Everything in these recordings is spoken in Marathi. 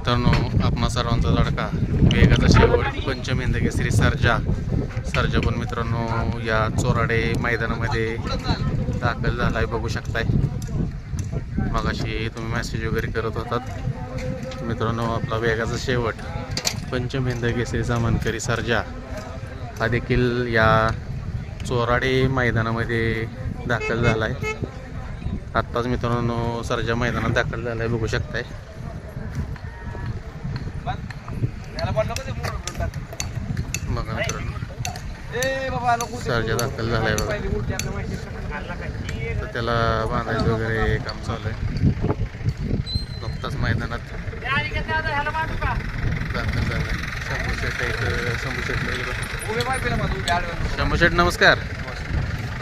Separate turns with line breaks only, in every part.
मित्रांनो आपणा सर्वांचा लडका वेगाचा शेवट पंचमेंद श्री सर्जा. सर्जा पण मित्रांनो या चोराडे मैदानामध्ये दाखल झाला आहे बघू शकताय. मगाशी तुम्ही मेसेज वगैरे करत होतात. मित्रांनो आपला वेगाचा शेवट पंचमेंद श्री सामानकरी सर्जा. हा देखील या चोराडे मैदानामध्ये दाखल झाला आहे आत्ताच मित्रांनो सर्जा मैदानात दाखल झाला आहे बघू शकताय. बघा मित्रांनो. सर्जा दाखल झालाय बघा. तर त्याला बांधायचं वगैरे काम चालू आहे. नुकताच मैदानात दाखल झालाय शंभू शेट एक शंभू शेट शंभू शेट नमस्कार.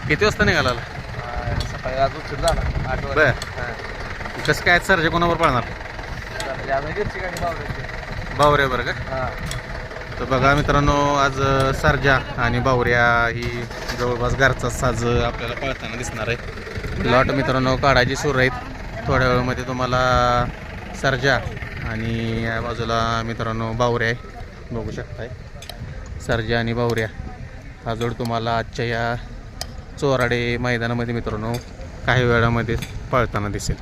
किती वाजता निघाला
सकाळी आज उशीर झाला आठ
बर कसं काय सरजे कोणावर पाळणार
घरची गाडी बावरायची
बावऱ्या बरं का?
हा.
तर बघा मित्रांनो आज सर्जा आणि बावऱ्या ही जवळपास घरचा साज आपल्याला पळताना दिसणार आहे. लॉट मित्रांनो काढायची सुरू आहेत. थोड्या वेळामध्ये तुम्हाला सर्जा आणि या बाजूला मित्रांनो बावऱ्या आहे. बघू शकताय. सर्जा आणि बावऱ्या. हा जोड तुम्हाला आजच्या या चोराडे मैदानामध्ये मित्रांनो काही वेळामध्ये पळताना दिसेल.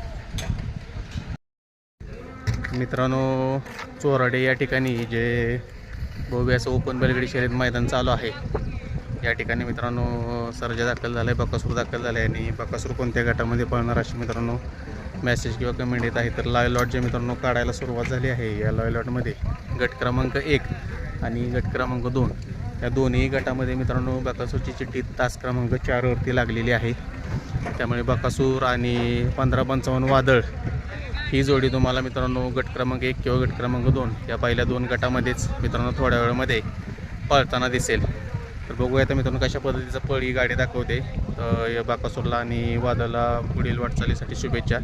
मित्रांनो चोराडे या ठिकाणी जे भव्य असं ओपन बैलगडी शर्यत मैदान चालू आहे. या ठिकाणी मित्रांनो सर्जा दाखल झाला आहे बकासूर दाखल झाला आहे आणि बकासूर कोणत्या गटामध्ये पळणार असे मित्रांनो मेसेज किंवा कमेंट येत आहे. तर लॉय लॉट जे मित्रांनो काढायला सुरुवात झाली आहे या लॉय लॉटमध्ये गट क्रमांक एक आणि गट क्रमांक दोन. या दोन्ही गटामध्ये मित्रांनो बकासूरची चिठ्ठी तास क्रमांक चारवरती लागलेली आहे. त्यामुळे बकासूर आणि पंधरा पंचावन्न वादळ ही जोडी तुम्हाला मित्रांनो गट क्रमांक एक किंवा गट क्रमांक दोन या पहिल्या दोन गटामध्येच मित्रांनो थोड्या वेळामध्ये पळताना दिसेल. तर बघूया तर मित्रांनो कशा पद्धतीचं पळ ही गाडी दाखवते. तर या बाकासूरला आणि वादाला पुढील वाटचालीसाठी शुभेच्छा.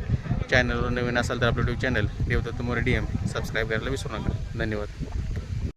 चॅनलवर नवीन असाल तर आपलं YouTube channel Devdatt More D M subscribe करायला विसरू नका. धन्यवाद.